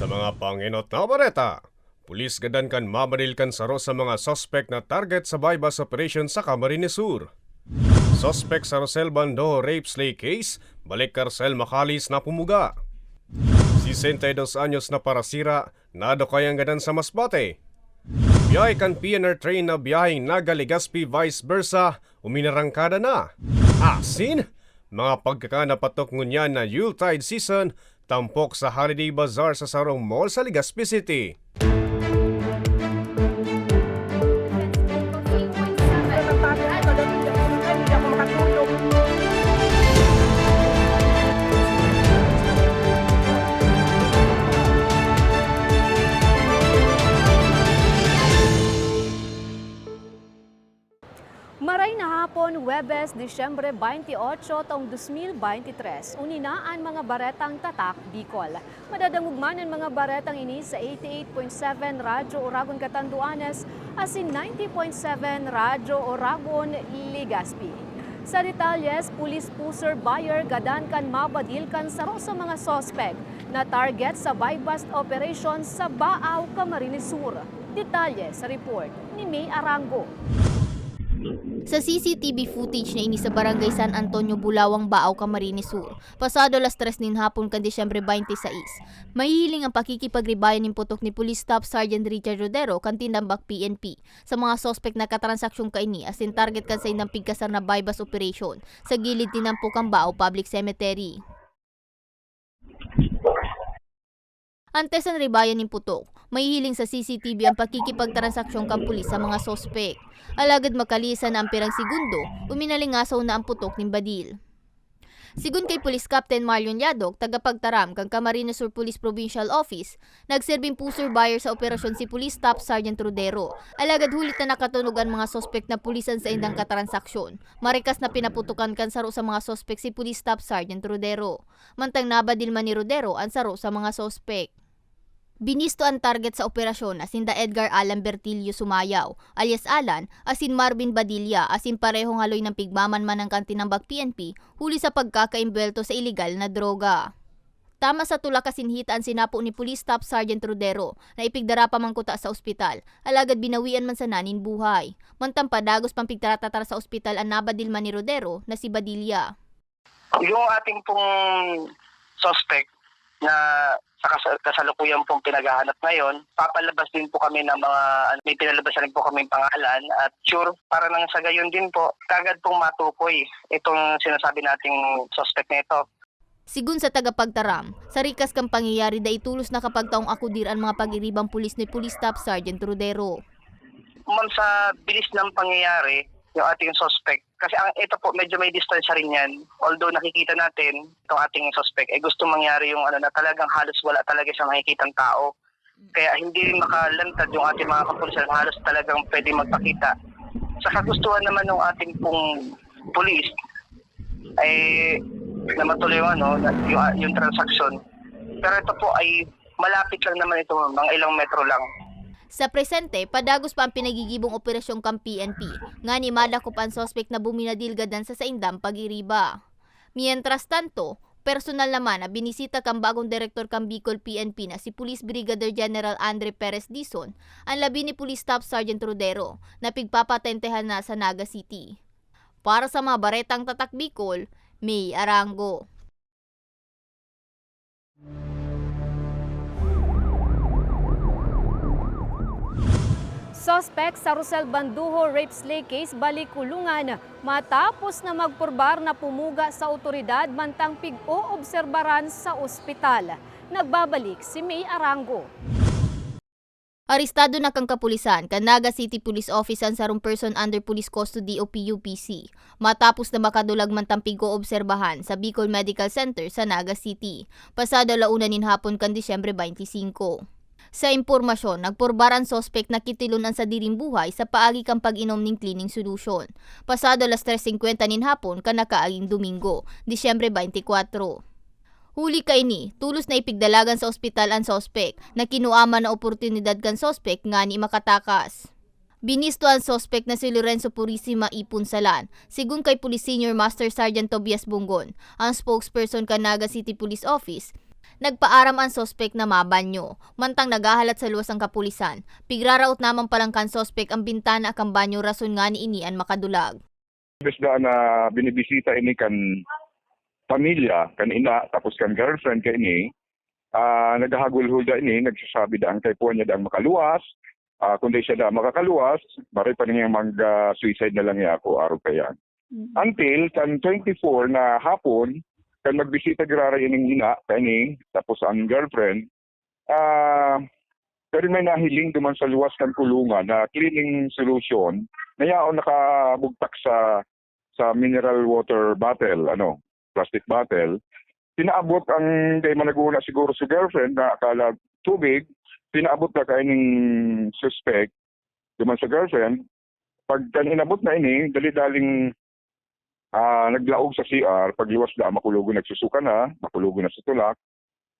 Sa mga panginot na bareta, pulis gadan kan mamadilkan saro sa mga sospek na target sa bypass operation sa Camarines Sur. Sospek sa Rosel Bando rape slay case, balik Carcel Macalis na pumuga. Si 62 anyos na parasira, nado kayang gadan sa Masbate. Biyahe kan PNR train na biyaheng Naga Legazpi vice versa, uminarangkada na. Asin? Mga pagkakanapatok ngunyan na Yuletide season, tampok sa holiday bazaar sa Sarong Mall sa Legazpi City. Disyembre 28, taong 2023. Uninaan mga baretang tatak, Bicol. Madadangog man ang mga baretang ini sa 88.7 Radyo Oragon Catanduanes asin 90.7 Radyo Oragon Legazpi. Sa detalles, pulis puser buyer gadan kan mabadil kan saro sa mga sospek na target sa buy-bust operation sa Baaw, Camarines Sur. Detalye sa report ni May Arango. Sa CCTV footage na ini sa Barangay San Antonio, Bulawang, Baaw, Camarines Sur, pasado las 3 nin hapon kan Disyembre 26, mahihiling ang pakikipagribayan ng putok ni Police Staff Sergeant Richard Rodero kan Tindambak PNP sa mga sospek na katransaksyon kaini as in target kan sa inang pigkasar na bypass operation sa gilid tinampukang Baaw Public Cemetery. Antes ang ribayan ng putok, mahihiling sa CCTV ang pakikipagtransaksyong kan pulis sa mga sospek. Alagad makalisan na ang pirang segundo, uminalingasaw na ang putok ng Badil. Sigun kay Police Captain Marlon Yadok, tagapagtaram kang Camarines Sur Police Provincial Office, nagserbing puser buyer sa operasyon si Police Staff Sergeant Rodero. Alagad hulit na nakatunog ang mga sospek na pulisan sa indang katransaksyon. Marikas na pinaputukan kan saro sa mga sospek si Police Staff Sergeant Rodero. Mantang nabadil man ni Rodero ang saro sa mga sospek. Binisto ang target sa operasyon asin da Edgar Alan Bertilio Sumayaw, alias Alan, asin Marvin Badilla, asin parehong haloy ng pigmaman man ng kantinambag PNP, huli sa pagkakaimbelto sa ilegal na droga. Tama sa tula kasinhita ang sinapo ni Police Staff Sergeant Rodero na ipigdara pa man kuta sa ospital, alagad binawian man sa nanin buhay. Mantang padagos pang pigtaratatar sa ospital ang nabadilman ni Rodero na si Badilla. Yung ating pong suspect na sa kas- kasalukuyan pong pinaghahanap ngayon, papalabas din po kami ng mga, may pinalabas na rin po kami pangalan at sure, para nang sa gayon din po, kagad pong matukoy itong sinasabi nating suspect na ito. Sigun sa tagapagtaram, sa rikas kang pangyayari da itulos na kapag taong akudir ang mga pag-iribang pulis ni Police Staff Sergeant Rodero. Ma'am, sa bilis ng pangyayari, yung ating suspect, kasi ang ito po, medyo may distansya rin yan. Although nakikita natin itong ating suspect, eh gusto mangyari yung ano na talagang halos wala talaga siyang nakikitang tao. Kaya hindi makalantad yung ating mga kapulisan, halos talagang pwede magpakita. Sa kagustuhan naman ng ating pong pulis, ay na matuloy ano, yung, yung transaction. Pero ito po ay malapit lang naman ito, mga ilang metro lang. Sa presente, padagos pa ang pinagigibong operasyong kang PNP, nga ni malakop ang sospek na buminadilgadan sa saindang pag-iriba. Mientras tanto, personal naman na binisita kang bagong direktor kang Bicol PNP na si Police Brigadier General Andre Perez Dizon, ang labi ni Police Staff Sergeant Rodero, na pigpapatentehan na sa Naga City. Para sa mga baretang tatak Bicol, May Arango. Suspect sa Rosel Banduho rape slay case balik kulungan matapos na magpurbar na pumuga sa otoridad mantang pig-o-obserbaran sa ospital. Nagbabalik si May Arango. Arestado na kang kapulisan kan Naga City Police Office ang sarong person under police custody o PUPC matapos na makadulag man tampigo obserbahan sa Bicol Medical Center sa Naga City pasado launa nin hapon kan Disyembre 25. Sa impormasyon, nagpurbaran sospek na kitilunan sa diring buhay sa paagi kang pag-inom ng cleaning solution. Pasado las 3.50 nin hapon kan nakaaging Domingo, Disyembre 24. Huli kay ni, tulos na ipigdalagan sa ospital ang sospek na kinuama na oportunidad kan sospek nga ni makatakas. Binisto ang sospek na si Lorenzo Purisima Ipunsalan, sigun kay Police Senior Master Sergeant Tobias Bungon, ang spokesperson ka Naga City Police Office, Nagpaaram ang sospek na mabanyo. Mantang nagahalat sa luwas ang kapulisan. Pigraraot naman palang kan sospek ang bintana akang banyo rason nga ni inian makadulag. Bes da na binibisita ini kan pamilya, kan ina, tapos kan girlfriend ka ini, ah naghahagulhul da ini, nagsasabi da ang kay po niya da ang makaluwas, ah kundi siya da makakaluwas, bari pa niya mag-suicide na lang niya ako, araw pa yan. Until kan 24 na hapon, kan magbisita girara ining ina, kani, tapos ang girlfriend, ah pero may nahiling duman sa luwas kan kulungan na cleaning solution na yaon nakabugtak sa sa mineral water bottle, ano, plastic bottle. Pinaabot ang day managuna siguro sa girlfriend na akala tubig, pinaabot na kay ning suspect duman sa girlfriend. Pag inabot na ini, dali-daling ah naglaog sa CR, pagliwas na makulugo nagsusuka na, makulugo na sa tulak,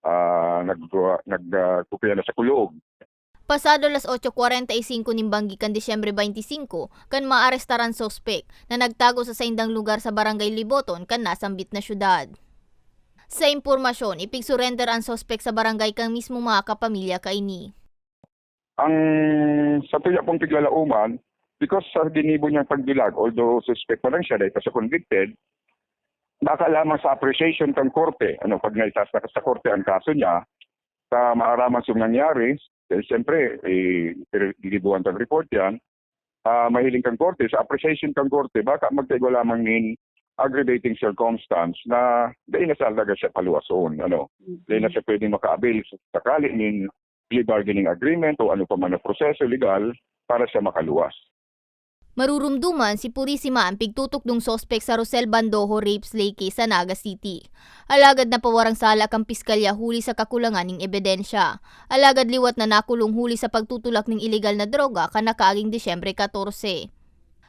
ah nag nag ah, na sa kulog. Pasado las 8.45 nimbanggi kan Disyembre 25, kan maarestaran sospek na nagtago sa saindang lugar sa Barangay Liboton kan nasambit na syudad. Sa impormasyon, ipig-surrender ang sospek sa barangay kang mismo mga kapamilya kaini. ang sa tuya pong tiglalauman, because sa ginibo niyang pagdilag, although suspect pa lang siya dahil siya convicted, baka lamang sa appreciation kang korte, ano, pag naitas na sa korte ang kaso niya, sa maaraman sa nangyari, eh, siyempre, eh, gilibuhan ng report yan, ah mahiling kang korte, sa appreciation kang korte, baka magtaigo lamang nin aggravating circumstance na dahil na sa alaga siya paluwason, ano, dahil na siya pwedeng maka-avail sa sakali nin plea bargaining agreement o ano pa man na proseso legal para siya makaluwas. Marurumduman si Purisima ang pigtutok ng sospek sa Rosel Bandojo rape slay case sa Naga City. Alagad na pawarang sala kang piskalya huli sa kakulangan ng ebidensya. Alagad liwat na nakulong huli sa pagtutulak ng ilegal na droga kanakaaging Disyembre 14.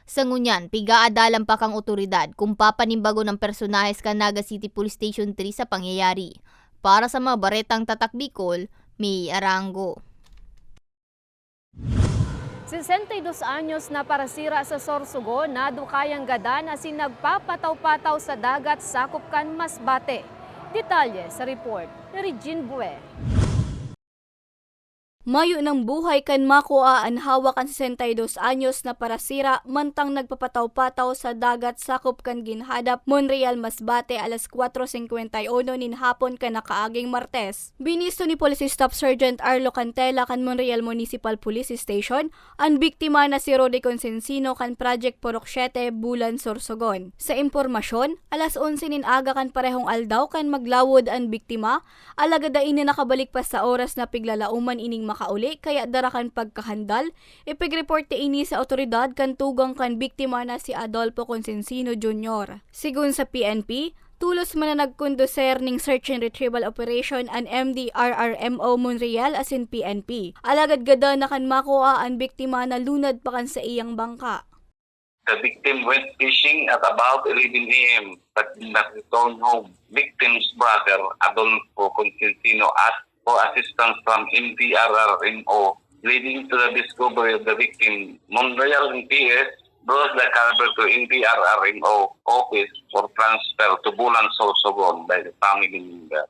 Sa ngunyan, pigaadalan pa kang otoridad kung papanimbago ng personahes ka Naga City Police Station 3 sa pangyayari. Para sa mga baretang tatak Bicol, May Arango. 62 anyos na parasira sa Sorsogon na dukayang gadan asin nagpapataw-pataw sa dagat sakop kan Masbate. Detalye sa report ni Regine Bue. Mayo ng buhay kan makuha ang hawak ang 62 anyos na parasira mantang nagpapataw-pataw sa dagat sakop kan ginhadap Monreal Masbate alas 4.51 nin hapon kan nakaaging Martes. Binisto ni Police Staff Sergeant Arlo Cantela kan Monreal Municipal Police Station ang biktima na si Rode Consensino kan Project Porok 7 Bulan Sorsogon. Sa impormasyon, alas 11 nin aga kan parehong aldaw kan maglawod ang biktima, alagada ini nakabalik pa sa oras na piglalauman ining makauli kaya darakan pagkahandal, ipig-report ti ini sa otoridad kan tugang kan biktima na si Adolfo Consensino Jr. Sigun sa PNP, tulos man na nagkunduser ning search and retrieval operation an MDRRMO Monreal asin PNP. Alagad gada na kan makuha ang biktima na lunad pa kan sa iyang bangka. The victim went fishing at about 11 a.m. but did not return home. Victim's brother, Adolfo Consentino, asked for assistance from NPRRMO, leading to the discovery of the victim. Monreal and PS brought the caliber to NPRRMO office for transfer to Bulan Sorsogon by the family member.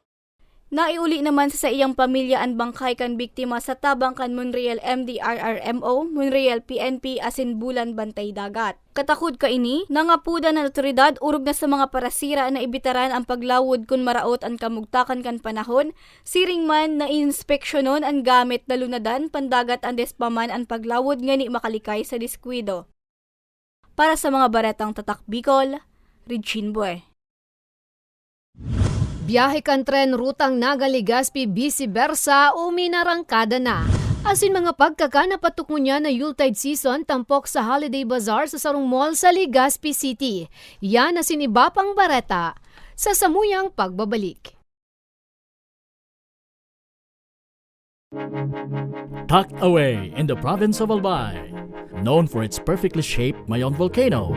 Naiuli naman sa iyang pamilya ang bangkay kan biktima sa tabang kan Monreal MDRRMO, Monreal PNP asin bulan bantay dagat. Katakod ka ini, nangapuda ng otoridad urog na sa mga parasira na ibitaran ang paglawod kun maraot ang kamugtakan kan panahon, siring man na inspeksyonon ang gamit na lunadan pandagat ang despaman ang paglawod ngani makalikay sa diskwido. Para sa mga baretang tatak Bicol, Regine Boy. Biyahe kan tren rutang Naga-Legazpi vice versa o minarangkada na. Asin mga pagkakanapatok mo niya na Yuletide season tampok sa Holiday Bazaar sa Sarong Mall sa Legazpi City. Yan na sinibapang bareta sa samuyang pagbabalik. tucked away in the province of Albay, known for its perfectly shaped Mayon volcano.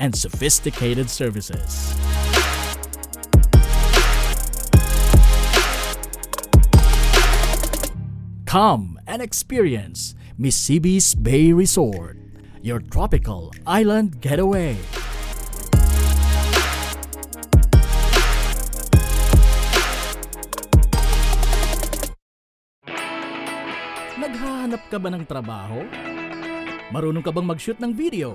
and sophisticated services. Come and experience Mississippi's Bay Resort, your tropical island getaway. Naghahanap ka ba ng trabaho? Marunong ka bang mag-shoot ng video?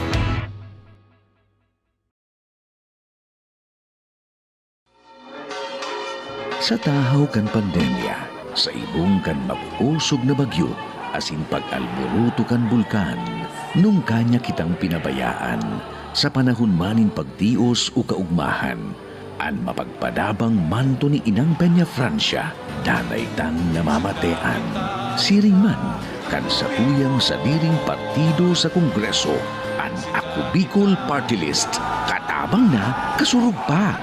Sa tahaw kan pandemya, sa ibong kan mag-usog na bagyo, asin pag-alboruto kan bulkan, nung kanya kitang pinabayaan, sa panahon manin pagtios o kaugmahan, an mapagpadabang manto ni Inang Peña Francia, danay tang namamatean. Siring man, kan sa tuyang sa diring partido sa Kongreso, an Ako Bicol Party List, katabang na kasurug pa.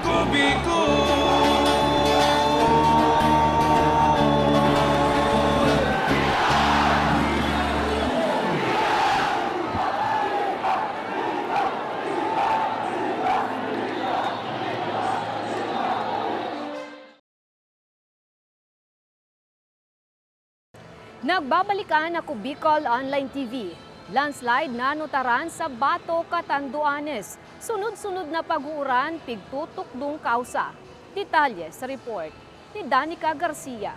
Nagbabalikan ako Bicol Online TV. Landslide na nutaran sa Bato, Catanduanes. Sunod-sunod na pag-uuran, pigtutok dung kausa. Detalye sa report ni Danica Garcia.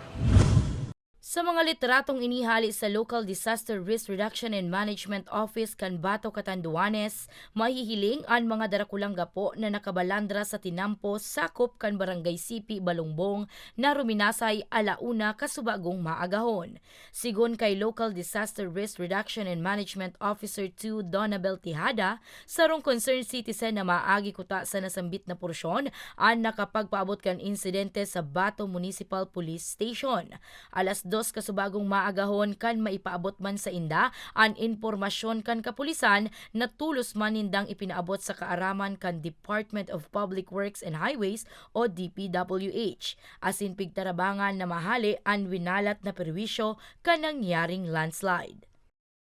Sa mga litratong inihali sa Local Disaster Risk Reduction and Management Office Canbato, Catanduanes, mahihiling ang mga darakulang gapo na nakabalandra sa tinampo sakop kan Barangay Sipi, Balongbong na ruminasay alauna kasubagong maagahon. Sigon kay Local Disaster Risk Reduction and Management Officer 2 Donabel Tijada, sarong concerned citizen na maagi kuta sa nasambit na porsyon ang nakapagpaabot kan insidente sa Bato Municipal Police Station. Alas dos kasubagong maagahon kan maipaabot man sa inda ang impormasyon kan kapulisan na tulos man nindang ipinaabot sa kaaraman kan Department of Public Works and Highways o DPWH. Asin pigtarabangan na mahali ang winalat na perwisyo kan nangyaring landslide.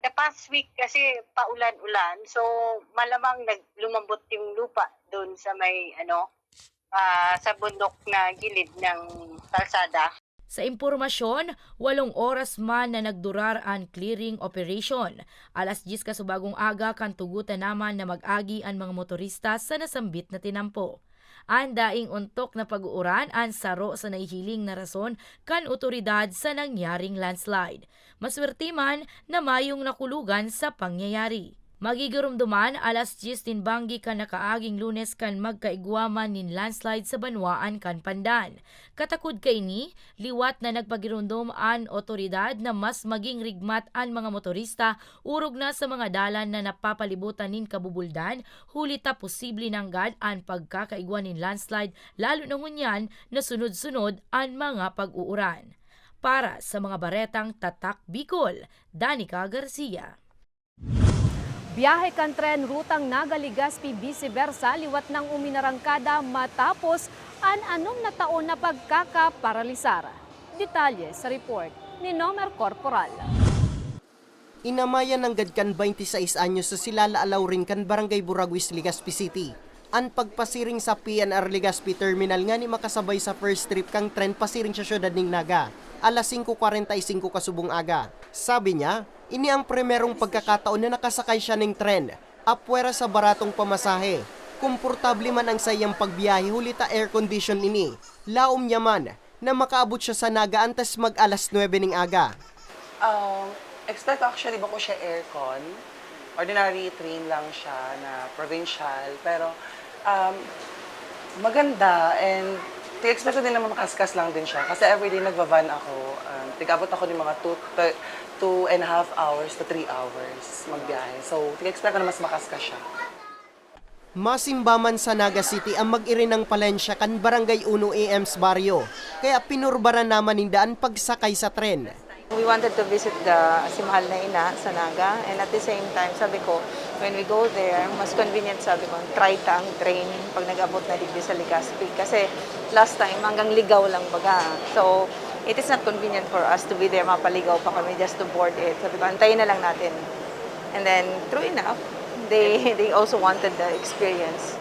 the past week kasi paulan-ulan. So malamang naglumambot yung lupa doon sa may ano ah, sa bundok na gilid ng kalsada. Sa impormasyon, walong oras man na nagdurar ang clearing operation. Alas 10 kasubagong aga kan tugutan naman na mag-agi ang mga motorista sa nasambit na tinampo. Ang daing untok na pag-uuran ang saro sa naihiling na rason kan otoridad sa nangyaring landslide. Maswerte man na mayong nakulugan sa pangyayari. Magigurumduman alas 10 din banggi kan nakaaging lunes kan magkaigwaman nin landslide sa Banwaan kan Pandan. Katakod kay ni, liwat na nagpagirundom an otoridad na mas maging rigmat ang mga motorista urog na sa mga dalan na napapalibutan nin kabubuldan, hulita posible nanggad ang pagkakaigwan nin landslide lalo na ngunyan na sunod-sunod ang mga pag-uuran. Para sa mga baretang Tatak Bicol, Danica Garcia. Biyahe kan tren rutang Naga-Ligaspi vice versa liwat ng uminarangkada matapos an anom na taon na pagkakaparalisar. Detalye sa report ni Nomer Corporal. Inamayan ng gadkan 26 anyos sa Silala Alaurin kan Barangay Buraguis, Legazpi City. Ang pagpasiring sa PNR Legazpi Terminal nga ni makasabay sa first trip kang tren pasiring sa syudad ning Naga. Alas 5.45 kasubong aga. Sabi niya, ini ang primerong pagkakataon na nakasakay siya ng tren. Apwera sa baratong pamasahe. Komportable man ang sayang pagbiyahe hulita air condition ini. Laom niya man na makaabot siya sa Naga antes mag alas 9 ning aga. Um, expect actually ba ko siya aircon? Ordinary train lang siya na provincial. Pero um, maganda and Ti-expect ko din naman makaskas lang din siya. Kasi everyday nagva-van ako. Um, tigabot ako ng mga 2 two and a half hours to 3 hours magbiyahe. So, ti-expect ko na mas makaskas siya. Masimbaman sa Naga City ang mag-iri ng Palensya kan Barangay 1 AMs Barrio. Kaya pinurbaran naman nindaan pagsakay sa tren. We wanted to visit the si Mahal na Ina sa Naga and at the same time sabi ko when we go there mas convenient sabi ko try ta train pag nag-abot na digdi sa Legazpi. Kasi last time hanggang ligaw lang baga. So it is not convenient for us to be there. Mapaligaw pa kami just to board it. Sabi ko antayin na lang natin. And then true enough they they also wanted the experience.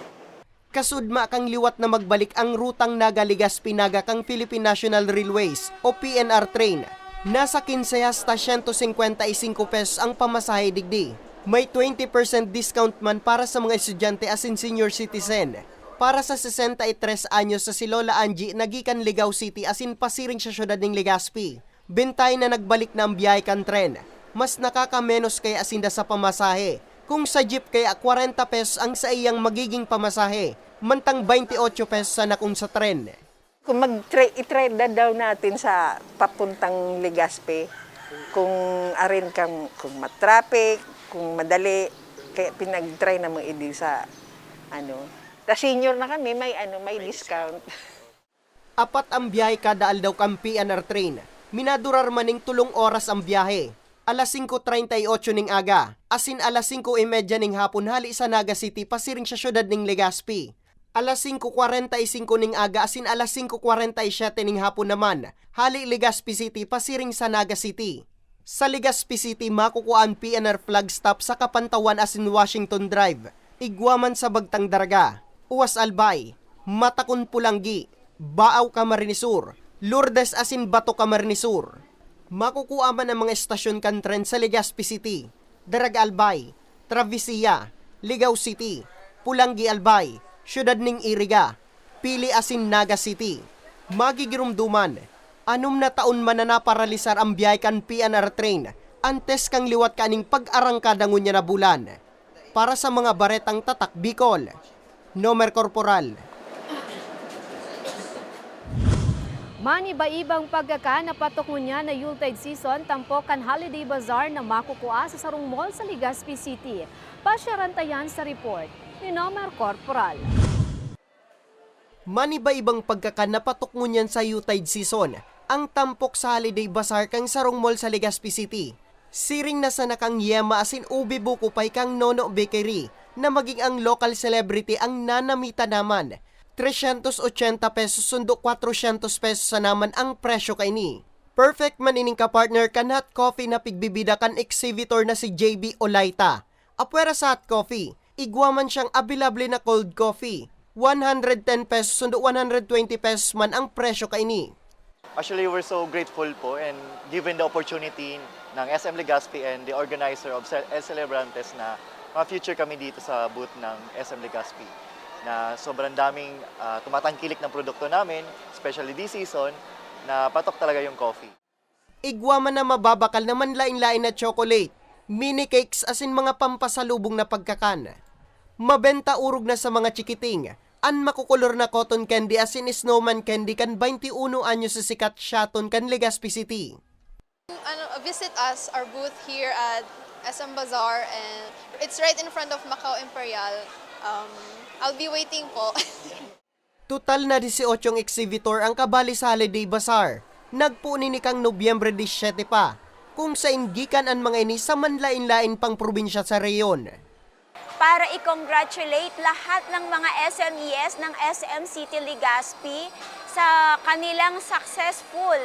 Kasudma kang liwat na magbalik ang rutang Naga Ligaspi Naga kang Philippine National Railways o PNR train. Nasa 15 hasta 155 pesos ang pamasahe digdi. May 20% discount man para sa mga estudyante as in senior citizen. Para sa 63 anyos sa si Lola Angie nagikan Ligaw City as in pasiring sa syudad ng Legazpi. Bintay na nagbalik na ang biyahe kan tren. Mas nakakamenos kaya asinda sa pamasahe. Kung sa jeep kaya 40 pesos ang sa iyang magiging pamasahe, mantang 28 pesos sa nakung sa tren. Kung mag-i-try na daw natin sa papuntang Legazpi, kung arin kang kung matraffic, kung madali, kaya pinag-try na mo idi sa ano. Ta senior na kami, may ano, may discount. Apat ang biyahe kada aldaw kang PNR train. Minadurar maning tulong oras ang biyahe. Alas 5.38 ning aga, asin alas 5.30 ning hapon hali sa Naga City pasiring sa syudad ning Legazpi. Alas 5.45 ning aga asin alas 5.47 ning hapon naman, hali Legazpi City pasiring sa Naga City. Sa Legazpi City makukuhaan PNR flag stop sa Kapantawan asin Washington Drive, Igwaman sa Bagtang Daraga, Uwas Albay, Matakon Pulanggi, Baaw Camarinesur, Lourdes asin Bato Camarinesur. Makukuha man ang mga estasyon kan tren sa Legazpi City, Daraga Albay, Travisia, Ligaw City, Pulanggi Albay, Syudad ning Iriga, Pili asin Naga City. Magigirumduman, anum na taon man na naparalisar ang biyay kan PNR train, antes kang liwat kaning pag-arangkada ngunya na bulan. Para sa mga baretang tatak Bicol, Nomer Corporal, Maniba-ibang pagkaka na niya na Yuletide season tampokan holiday bazaar na makukuha sa Sarong Mall sa Legazpi City. Pasyarantayan sa report ni Nomer Corporal. Maniba-ibang pagkaka napatok ngunyan sa Yuletide season, ang tampok sa holiday bazaar kang Sarong Mall sa Legazpi City. Siring na sa nakang yema asin ubi buko pay kang Nono Bakery na maging ang local celebrity ang nanamita naman. 380 pesos sundo 400 pesos sa naman ang presyo kay ni. Perfect man ining ka-partner kan hot coffee na pigbibida kan exhibitor na si JB Olaita. Apwera sa hot coffee, igwaman siyang available na cold coffee. 110 pesos sundo 120 pesos man ang presyo kay ni. Actually, we're so grateful po and given the opportunity ng SM Legazpi and the organizer of El Celebrantes na ma-future kami dito sa booth ng SM Legazpi na sobrang daming ah, tumatangkilik ng produkto namin, especially this season, na patok talaga yung coffee. Igwaman na mababakal naman lain-lain na chocolate, mini cakes asin mga pampasalubong na pagkakan. Mabenta urog na sa mga chikiting, an makukulor na cotton candy asin snowman candy kan 21 anyo sa sikat Shaton kan Legazpi City. ano, visit us, our booth here at SM Bazaar, and it's right in front of Macau Imperial. Um, I'll be waiting po. Total na 18 exhibitor ang kabali sa Holiday Bazaar. Nagpunin ni kang Nobyembre 17 pa, kung sa ingikan ang mga ini sa manlain-lain pang probinsya sa reyon. para i-congratulate lahat ng mga SMEs ng SM City Legazpi sa kanilang successful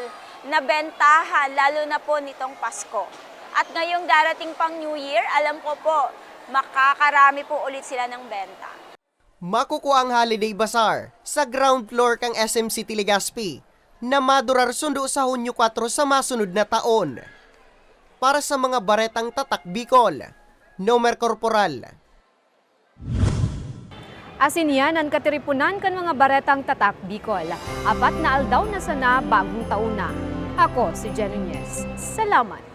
na bentahan, lalo na po nitong Pasko. At ngayong darating pang New Year, alam ko po, makakarami po ulit sila ng benta. Makukuha ang Holiday Bazaar sa ground floor kang SM City Legazpi na madurar sundo sa Hunyo 4 sa masunod na taon. Para sa mga baretang tatak Bicol, Nomer Corporal. Asin yan ang katiripunan kan mga baretang tatak Bicol. Apat na aldaw na sana bagong tauna. Ako si Nunez. Salamat.